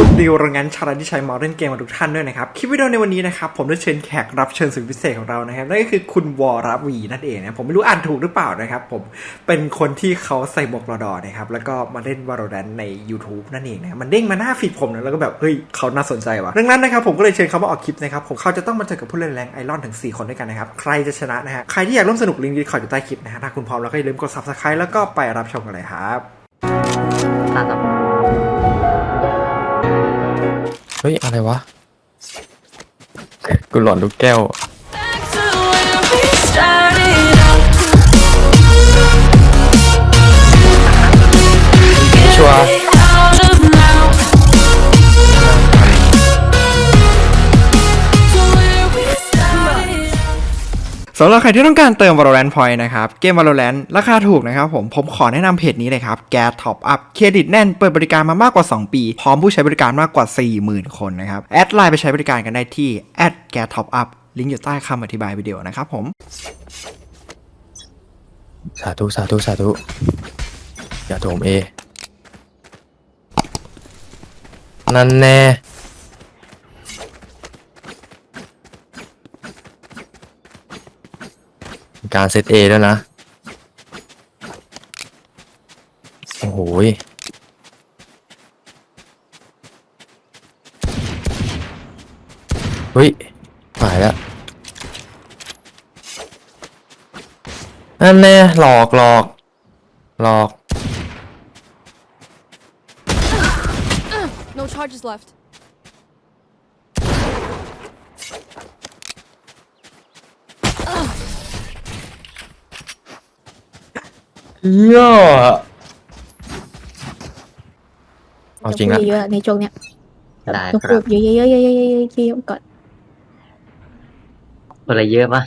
ุดดีโรงงานชาลที่ใช้มอเล่นเกมมาทุกท่านด้วยนะครับ คลิปวิดีโอในวันนี้นะครับ ผมได้เชิญแขกรับเชิญสุดพิเศษของเรานะครับ นั่นก็คือคุณวอรับวีนั่นเองนะผมไม่รู้อ่านถูกหรือเปล่านะครับ ผมเป็นคนที่เขาใส่หมวกรอดอนะครับ แล้วก็มาเล่นวาโ r a n ใน YouTube นั่นเองนะมันเด้งมาหน้าฟีดผมนะแล้วก็แบบเฮ้ยเขาน่าสนใจว่ะดังนั้นนะครับผมก็เลยเชิญเขามาออกคลิปนะครับผมเขาจะต้องมาเจอกับผู้เล่นแรงไอรอนถึง 4 คนด้วยกันนะครับใครจะชนะนะฮะใครที่อยากร่วมสนุกลิงก์ดีคอร์ดอยู่ใต้คลิปนะฮะถ้าคุณพร้อมแล้วก็อย่าลืมกด subscribe แล้วก็ไปรับชมกันเลยครับ เฮ้ย อะไรวะ กูหลอนลูกแก้ว สำหรับใครที่ต้องการเติม Valorant Point นะครับ เกม Valorant ราคาถูกนะครับผม ผมขอแนะนำเพจนี้เลยครับ g a s Top Up เครดิตแน่น เปิดบริการมามากกว่า 2 ปี พร้อมผู้ใช้บริการมากกว่า 40,000 คนนะครับ แอดไลน์ไปใช้บริการกันได้ที่ g a s Top Up ลิงก์อยู่ใต้คำอธิบายวิดีโอนะครับผม สาธุสาธุสาธุอย่าโถมเอ นั่นแน่ การเซตเอแล้วนะ โอ้โหเฮ้ยหายแล้วนั่นแน่หลอกหลอก หลอก No charges left. เหี้ยเอาจริงละเยอะๆในช่วงเนี้ยได้ต้องคพูรัดบเยอะๆๆๆๆๆเยอะๆก่อนอะไรเยอะปะ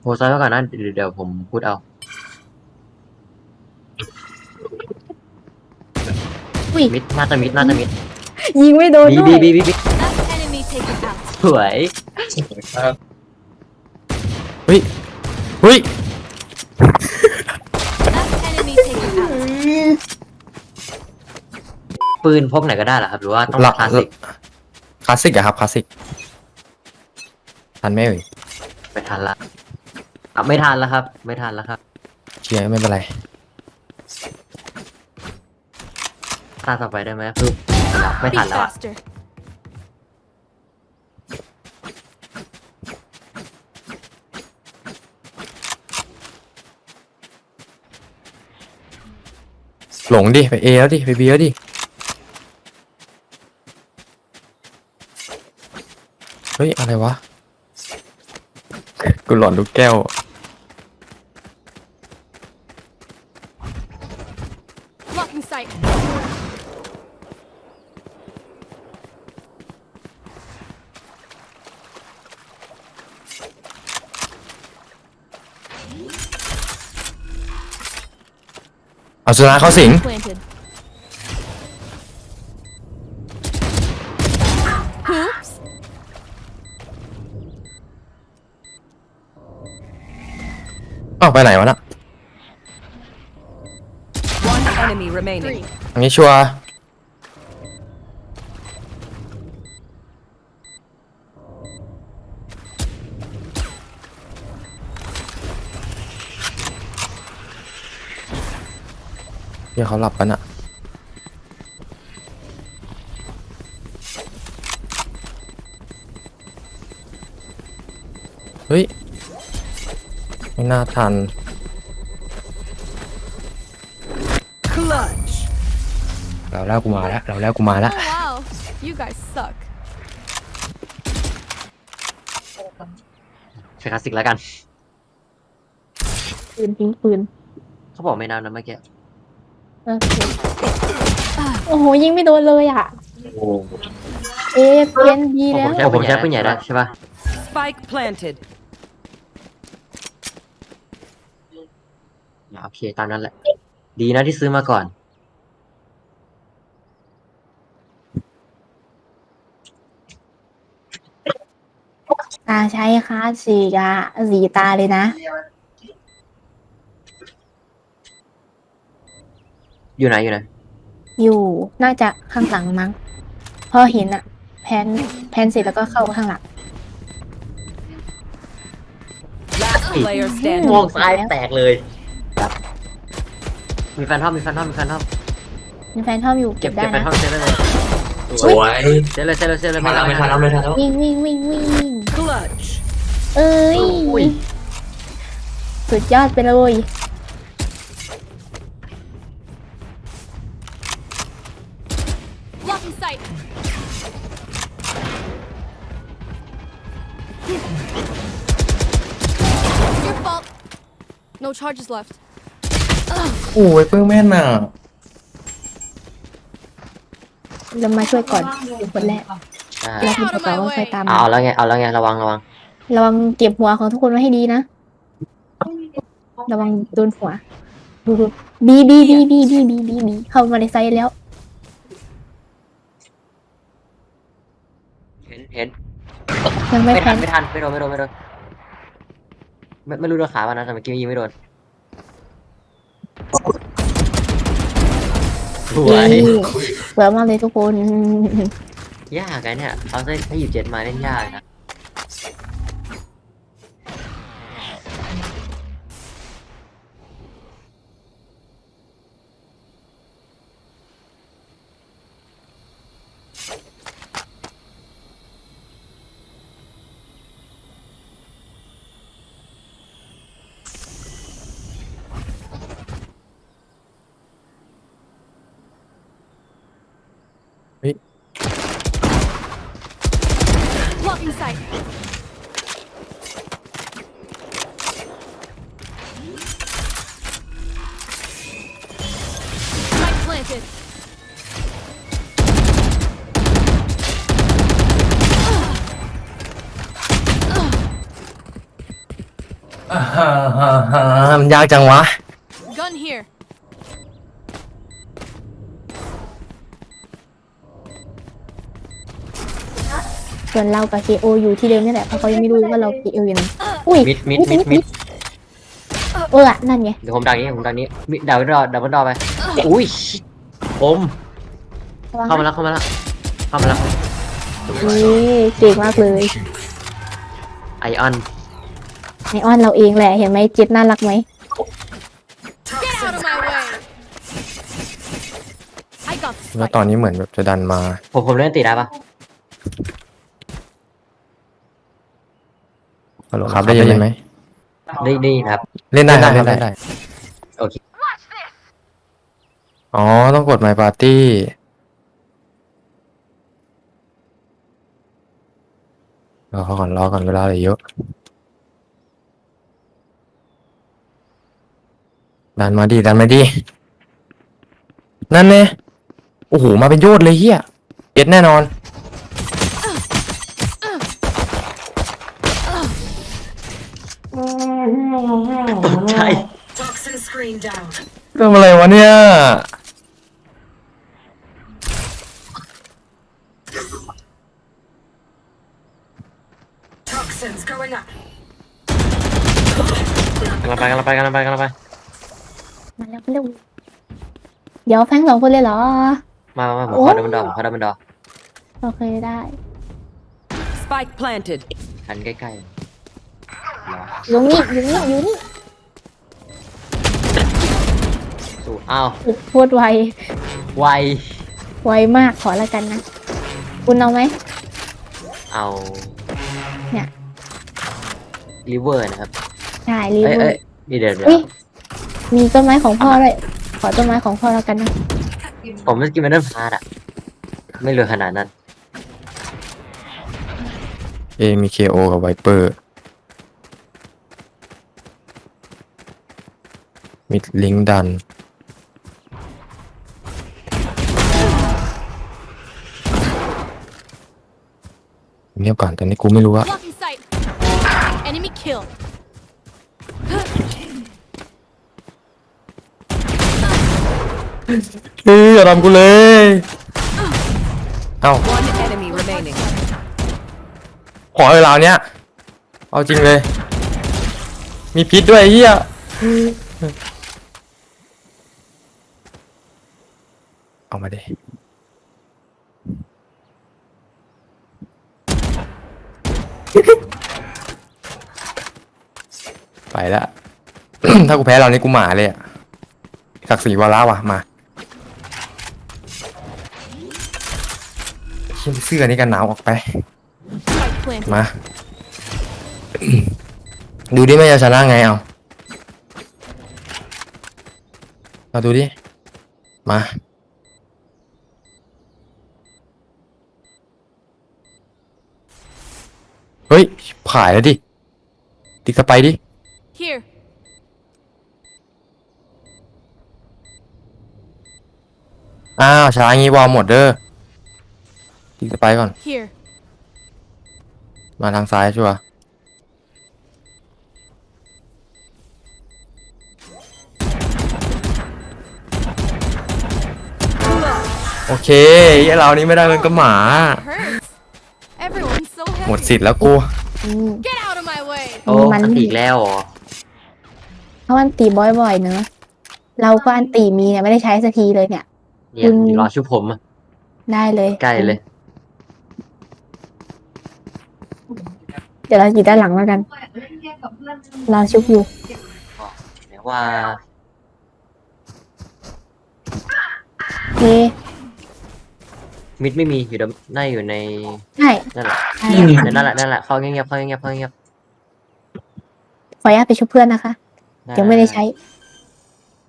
โหซอยไว้ก่อนนะเดี๋ยวเดี๋ยวผมพูดเอา อุ้ยมิดน่าจะมิดน่าจะมิดยิงไม่โดนบีด้วบียบีบีบี Last enemy taken out. สวย เฮ้ย เฮ้ย Last enemy taken out. ปืนพกไหนก็ได้เหรอครับ หรือว่าต้องละคลาสสิกคลาสสิกอะครับคลาสสิกทันไหมเอ่ยไปทันละอะไม่ทันแล้วครับ ไม่ทันแล้วครับเชียร์ไม่เป็นไร ตาต่อไปได้ไหมคือไม่ Be ทันแล้วอะ faster. หลงดิ ไปเอแล้วดิ ไปบีแล้วดิ เฮ้ย อะไรวะ กูหลอนลูกแก้ว Blocking sight. เอาสุนาเข้าสิง Planted. Oops. ออกไปไหนวะน่ะ One enemy remaining. Three. อันนี้ชัวร์ เดี๋ยวเขาหลับกันอะเฮ้ย ไม่น่าทัน Clutch. เราแล้วกูมาแล้วเราแล้วกูมาแล้ว Oh wow. You guys suck. ใช้คลาสสิกแล้วกัน ปืนทิ้งปืนเขาบอกไม่นับนะเมื่อกี้เออโอ้โหยิงไม่โดนเลยอะเอะเปลี่ยนดีผมแล้วใช้ผมใช้ปืนใหญ่ได้ใช่ป่ะ Spike planted. อะโอเคตามนั้นแหละ ดีนะที่ซื้อมาก่อน ตาใช้คลาสสิกอะสีตาเลยนะ อยู่ไหนอยู่ไหนอยู่น่าจะข้างหลังมั้งพอเห็นอะแพนแพนเสร็จแล้วก็เข้าข้างหลัง Last player ม standing. องซ้ายแตกเลยมีแฟนทอมมีแฟนทอมมีแฟนทอมมีแฟนทอมอยู่เก็เก็บบเก็ได้บแฟนนะ ทอมเซตได้เลยสวยเซตเลยเซตเลยเซตเลยไม่ทันไม่ทันแล้วไม่ทันแล้ววิ่งวิ่งวิ่งวิ่ง Clutch. เอ้ยอุ้ยสุดยอดไปเลย charges left. โอ้ยเพิ่งแม่นอะเรามาช่วยก่อนอยู่คนแรกใช่แล้วคุณจะต่อว่าใครตามเอามาแล้วไงเอาแล้วไงระวังระวังระวังเก็บหัวของทุกคนไว้ให้ดีนะ ระวังโดนหัวดูดูบีบีบีบีบีบีบีบีเข้ามาในไซต์แล้ว เห็นเห็นยังไม่ไม่แพทันนไม่ทันไม่โดนไม่โดนไม่โดนไม่ไม่รู้โดนขาป่ะนะแต่เมื่อกี้ยิงไม่โดน สวยนี่สวยมากเลยทุกคน ยากไงเนี่ยเขาจะให้หยิบเจ็ดมาเล่นยากนะ Blocking sight. Light. Gun here. ส่วนเรากับ KO อยู่ที่เดิมนี่แหละเพราะเขายังไม่รู้ว่าเรา KO อยู่ไหนอุ้ยมิดมิดมิดมิดเอออะนั่นไงเดี๋ยวผมดังนี้ผมดังนี้มิดดาวน์ดอดาวน์ดอไปอุ้ยผมระวังเข้ามาแล้วเข้ามาแล้วเข้ามาแล้วนี่เก่งมากเลยไอออนไอออนเราเองแหละเห็นไหมเจ็ดน่ารักไหม Get out of my way. I got the แล้ว spike. ตอนนี้เหมือนแบบจะดันมา ผมผมเล่นติดได้ปะ ฮัลโหลครับได้ยินไหมได้ได้ยินครับ เล่นได้ครับเล่นได้โอเค อ๋อ ต้องกด My Party รอก่อนรอก่อนเวลาเหลือเยอะดันมาดิดันมาดินั่นแน่โอ้โห มาเป็นโยดเลยเฮียเอ็ดแน่นอน ตกใจ Toxin screen down. ทำอะไรวะเนี่ย Toxins going up. กำลังไปกำลังไปกำลังไปกำลังไป มาแล้วมาเร็วเดี๋ยวแฟงสองคนเลยเหรอ มามามาผมโอ้ขอดับเบิลดอผมขอดับเบิลดอโอเคได้ Spike planted. หันใกล้ๆ รออยู่นี่อยู่นี่อยู่นี่สู้อ้าวพูดไว ไวไวมากขอละกันนะ คุณเอาไหม เอาเนี่ย ลิเวอร์นะครับใช่รีเอ้ยเวอเอ้ยร์นี่เดี๋ยวเดี๋ยวเอ้ยมีต้นไม้ของพ่อด้วย ขอต้นไม้ของพ่อแล้วกันนะ ผมไม่กินมันเริ่มพลาดอะไม่เหลือขนาดนั้น เอมี KO กับไวเปอร์ มิดลิงดัน เงียบก่อนตอนนี้กูไม่รู้ว่า Blocking sight. Enemy kill. เฮ้ยอย่าทำกูเลย เอ้า One enemy remaining. ขอเวลาเนี้ย เอาจริงเลย มีพิษด้วยไอ้เฮีย เอามาดิไปแล้วถ้ากูแพ้เรานี่กูหมาเลยอะศักดิ์ศรีวาระว่ะมาเชี่ยเสื้อนี่กันหนาวออกไป มา ดูดิแม่จะชนะไงเอา มาดูดิ มา เฮ้ยผายแล้วดิ ติ๊กสไปดิ Here. อ้าวช้างี้วอลหมดเด้อ ติ๊กสไปก่อน Here. มาทางซ้ายชัวร์โอเคไอ้เรานี้ไม่ได้เป็นก็หมา Hurts. Everyone's so หมด heavy. สิทธิ์แล้วกู อืม Get out of my way. โอ้มัน อันตีอีกแล้วเหรอเพราะอันตีบ่อยๆเนอะเราก็อันตีมีเนี่ยไม่ได้ใช้สักทีเลยเนี่ย เนี่ยอืมเดี๋ยวรอชุบผมอะได้เลยใกล้เลย เดี๋ยวเราอยู่ด้านหลังแล้วกัน เราชุบอยู่แต่ว่าโอเค มิดไม่มีอยู่ในน่าอยู่ในใช่นั่นแหละใช่นั่นแหละนั่นแหละเข้าเงียบๆเข้าเงียบๆเข้าเงียบขออนุญาตไปชุบเพื่อนนะคะ ๆยังไม่ได้ใช้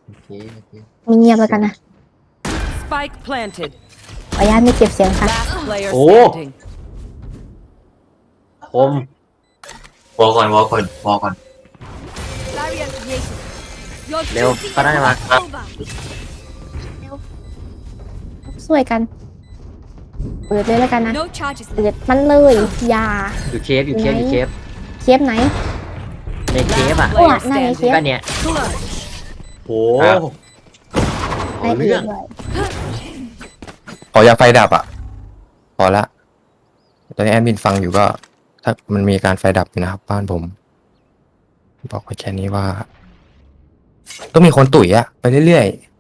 โอเคโอเคไม่เงียบแล้วกันนะ Spike planted. ขออนุญาตไม่เก็บเสียงค่ะ Last player Oh. standing. คมวอลก่อนวอลก่อนวอลก่อน Barrier created. Your เร็ว duty ก็ได้มา is over. ช่วยกัน เปิดเลยแล้วกันนะ No charges เปิดมันเลยอย่าอยู่เคฟอยู่เคฟอยู่เคฟเคฟไหน ในเคฟอะโอ้ Player ยนั่นไง standing. เคฟก็เนี่ย Clutch. โอ้ครับได้เอาเอเรื่องงด้วยขอยาไฟดับอะ พอละ ตอนนี้แอดมินฟังอยู่ก็ ถ้ามันมีการไฟดับอยู่นะครับ บ้านผม บอกไว้แค่นี้ว่า ต้องมีคนตุ๋ยอะไปเรื่อยๆ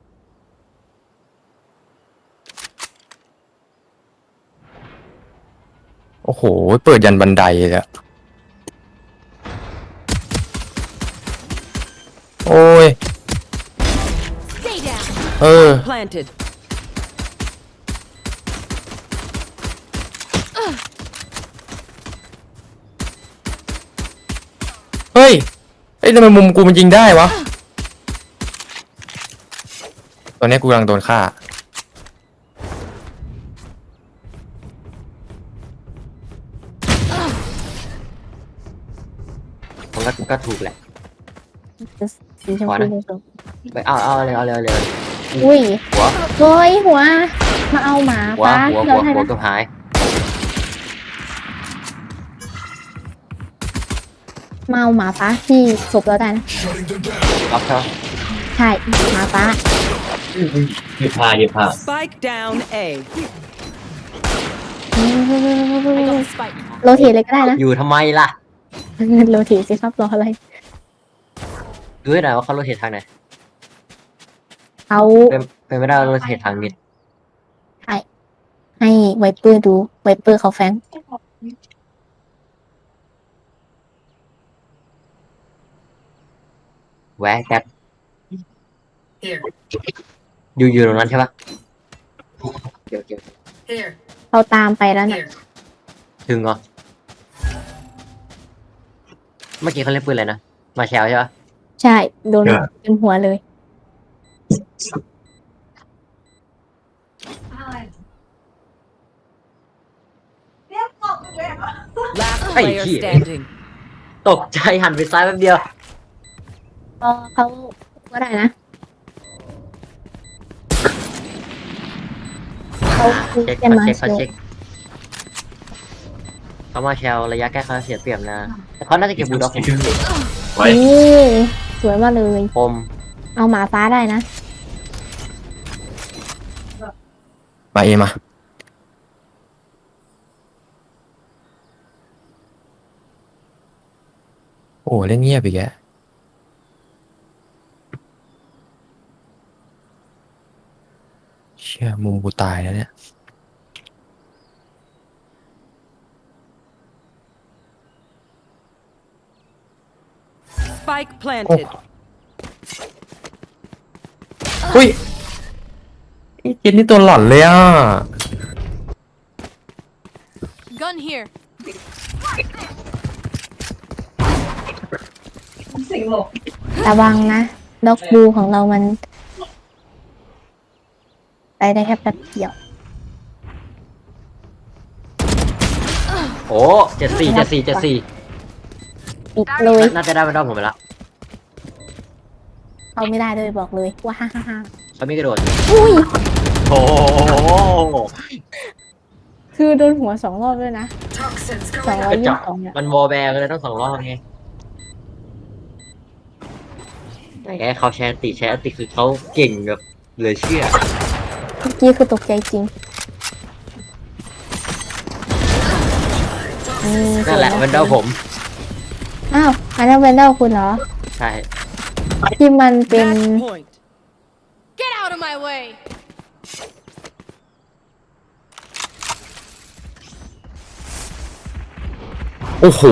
โอ้โห เปิดยันบันไดเลยอะโอ้ย Stay down. เออ Planted. เฮ้ย เอ้ยทำไมมุมกูมันยิงได้วะ ตอนนี้กูกำลังโดนฆ่า ก็ก็ถูกแหละ สีชมขวาพูนะไปเอาเอาเลยเอาเลยเอาเลยอุ้ยหัว เฮ้ยหัว มาเอาหมาหัวป้าหัวเราหัวให้หัวนะเกับหาย มาเอาหมาป้าที่ศพเราได้นะล็อกเท่าใช่หมาป้ายืดผ้ายืดผ้า Spike down A. I got the spike. โรเทตเลยก็ได้นะอยู่ทำไมล่ะ โรเทตสิครับรออะไรดูให้หน่อยว่าเขาโรเทตทางไหนเขาเป็นเป็นไม่ได้ว่าโรเทตทางมิดให้ไวเปอร์ดูไวเปอร์เขาแฟงแวะแกตอยู่อยู่ตรงนั้นใช่ปะเกี่ยวเกี่ยวเขาตามไปแล้วเนี่ยถึงเหรอ เมื่อกี้เขาเล่นปืนอะไรนะ มาแชลใช่ปะใช่ โดนเต็มหัวเลย Last Hey, player here. standing. ตกใจหันไปซ้ายแป๊บเดียวก็เขาก็ได้นะเขาเช็คจะเขามาเช็คโชเขาว์เช็ค เขามาแชลระยะใกล้เขาเสียเปรียบนะ แต่เขาน่าจะเก็บบูลด็อกผมไว้นี่สวยมากเลยคมเอาหมาฟ้าได้นะ มาเอมา โอ้เล่นเงียบอีกแกชเชื่อมุมกูตายแล้วเนี่ย Spike planted. อุ้ยไอ้เจนนี่ตัวหล่อนเลยอะ Gun here. ระวังนะด็อกบูของเรามัน ไปได้แค่แป๊บเดียว โอ้เจ็ดสี่เจ็ดสี่เจ็ดสี่ ปิดเลยน่าจะได้มันได้ผมไปละเขาไม่ได้เลยบอกเลยว่าฮ่าฮ่าฮ่าเขามีกระโดดอุ้ยโอ้โหคือโดนหัวสองรอบด้วยนะสองร้อยกระยี่จสิอกบสองเนี่ยมันวอลแบร์กันเลยต้องสองรอบไงแต่แค่เขาแชร์ติแชร์ติคือเขาเก่งแบบเหลือเชื่อเมื่อกี้คือตกใจจริงอืมนั่นแหละมันเดาผม อ้าวอันนั้นเป็นเด้าคุณเหรอ ใช่ ที่มันเป็น Match point. Get out of my way. โอ้โห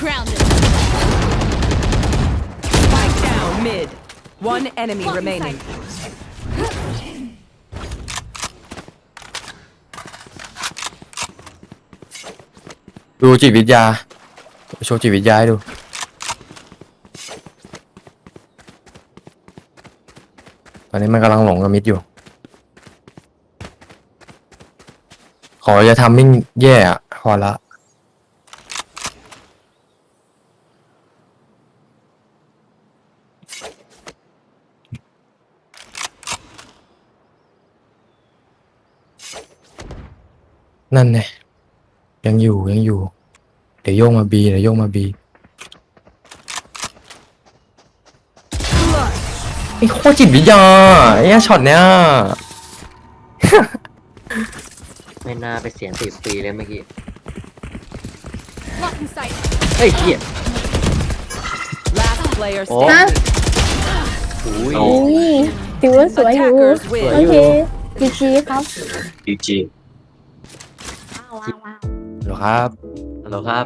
Grounded. Spike down mid. One enemy Blocking remaining. sight. ดูจิตวิทยา โชว์จิตวิทยาให้ดูตอนนี้มันกำลังหลงกับมิดอยู่ ขอจะทำมิ่งแย่อะพอละนั่นไง ยังอยู่ยังอยู่ เดี๋ยวโยกมาบีเดี๋ยวโยกมาบีไอ้โคตรจิตวิทยาไอ้ช็อตเนี้ยไม่น่าไปเสียงติดฟรีเลยเมื่อกี้ Blocking sight. เฮ้ยเหี้ย Last player Oh. standing. อุ้ย นี่ถือว่าสวยอยู่ Attackers สวย win. โอเคจีจีครับดีจีว้าวว้าวว้าวเหร อครับฮัลโหลครับ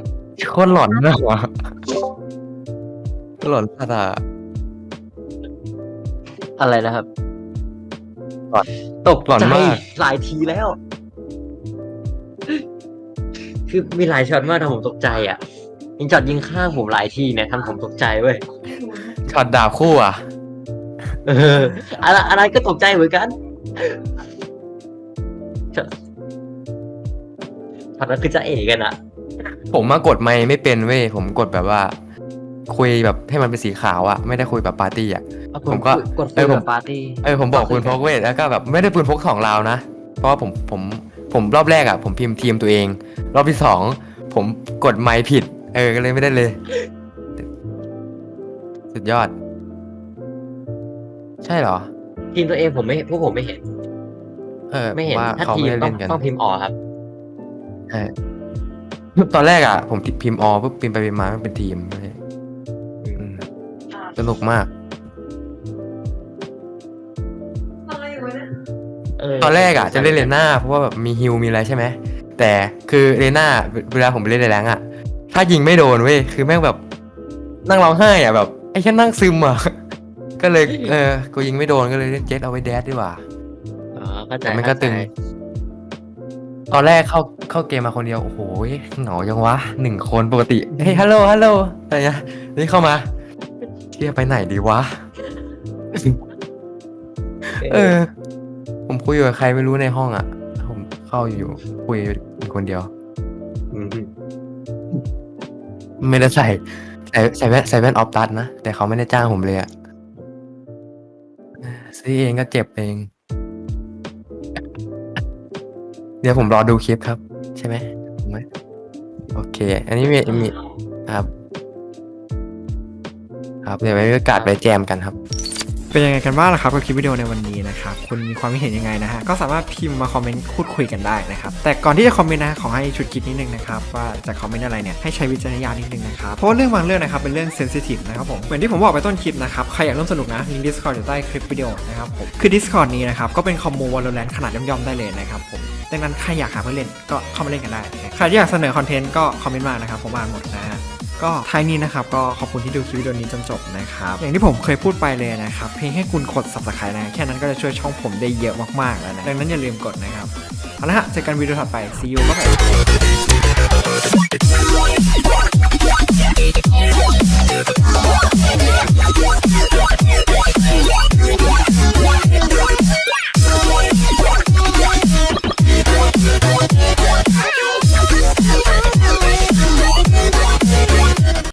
โคตรหลอนนะวะโคตรหลอนสัตว์อะอะไรนะครับหลอนตกหลอนใจมากหลายทีแล้ว คือมีหลายช็อตมากทำผมตกใจอะยิงจอดยิงข้างผมหลายทีเนี่ยทำผมตกใจเว้ยช็อตดาบคู่อะ เอออะไรอะไรก็ตกใจเหมือนกันช็อต ช็อตนั้นคือจะเอกันอะผมมากดไม่ไม่เป็นเว้ยผมกดแบบว่า คุยแบบให้มันเป็นสีขาวอะไม่ได้คุยแบบปาร์ตี้อะผมก็กดเอคุอยผมกับปาร์ตี้เออผมบอกปืนพกเว้ยแล้วก็แบบไม่ได้ปืนพกสองราวนะ เพราะว่าผมผมผมรอบแรกอะผมพิมพ์ทีมตัวเอง รอบที่สองผมกดไม่ผิด เออก็เลยไม่ได้เลย สุดยอด ใช่เหรอ ทีมตัวเองผมไม่พวกผมไม่เห็น เออไม่เห็นว่าถ้าเขาทีไม่มได้ต้องเล่นกันต้องพิมพ์ออกครับ ใช่ตอนแรกอะ ผมพิมพ์ออปุ๊บพิมพ์ไปพิมพ์มามันเป็นทีมเลยอืมสนุกมากเออตอนแรกอะจะเล่นเลน่าเพราะว่าแบบมีฮิลมีอะไรใช่ไหมแต่คือเลน่าเวลาผมไปเล่นในแรงอะ ถ้ายิงไม่โดนเว้ยคือแม่งแบบนั่งร้องไห้อะแบบไอ้แค่นั่งซึมอะ ก็เลยเออกูยิงไม่โดนก็เลยเล่นเจ็ตเอาไว้แดดดีกว่าอ๋อเข้าใจแต่มันก็เข้าใจตึง ตอนแรกเข้าเข้าเกมมาคนเดียวโอ้โหเหงายังวะหนึ่งคนปกติเฮ้ยฮัลโหลฮัลโหลอะไรเงี้ยนี่เข้ามาเที่ยไปไหนดีวะ เออ ผมคุยกับใครไม่รู้ในห้องอะ ผมเข้าอยู่คุยอยู่คนเดียวมไม่ได้ใส่ใส่ใส่แว่นใส่แว่นออฟตัดนะ แต่เขาไม่ได้จ้างผมเลยอะเออซื้อเองก็เจ็บเอง เดี๋ยวผมรอดูคลิปครับ ใช่ไหมไหมโอเค อันนี้มีมีครับ ครับเดี๋ยวไว้มีโอกาสไปแจมกันครับ เป็นยังไงกันบ้างล่ะครับกับคลิปวิดีโอในวันนี้นะครับคุณมีความคิดเห็นยังไงนะฮะก็สามารถพิมพ์มาคอมเมนต์พูดคุยกันได้นะครับแต่ก่อนที่จะคอมเมนต์นะขอให้ชุดคิดนิดนึงนะครับว่าจะคอมเมนต์อะไรเนี่ยให้ใช้วิจารณญาณนิดนึงนะครับเพราะว่าเรื่องบางเรื่องนะครับเป็นเรื่องเซนซิทีฟนะครับผมเหมือนที่ผมบอกไปต้นคลิปนะครับใครอยากร่วมสนุกนะลิงก์ Discord อยู่ใต้คลิปวิดีโอนะครับผมคือ Discord นี้นะครับก็เป็นคอมมู Valorant ขนาดย่อมๆได้เลยนะครับผมดังนั้นใครอยากหาเพื่อนเล่นก็เข้ามาเล่นกันได้ใครที่อยากเสนอคอนเทนต์ก็คอมเมนต์มานะครับผมอ่านหมดนะฮะ ก็ท้ายนี้นะครับก็ขอบคุณที่ดูคลิปวิดีโอนี้จนจบนะครับ อย่างที่ผมเคยพูดไปเลยนะครับเพียงให้คุณกด subscribe นะแค่นั้นก็จะช่วยช่องผมได้เยอะมากๆแล้วนะดังนั้นอย่าลืมกดนะครับเอาละฮะเจอกันวิดีโอถัดไป see you ครับ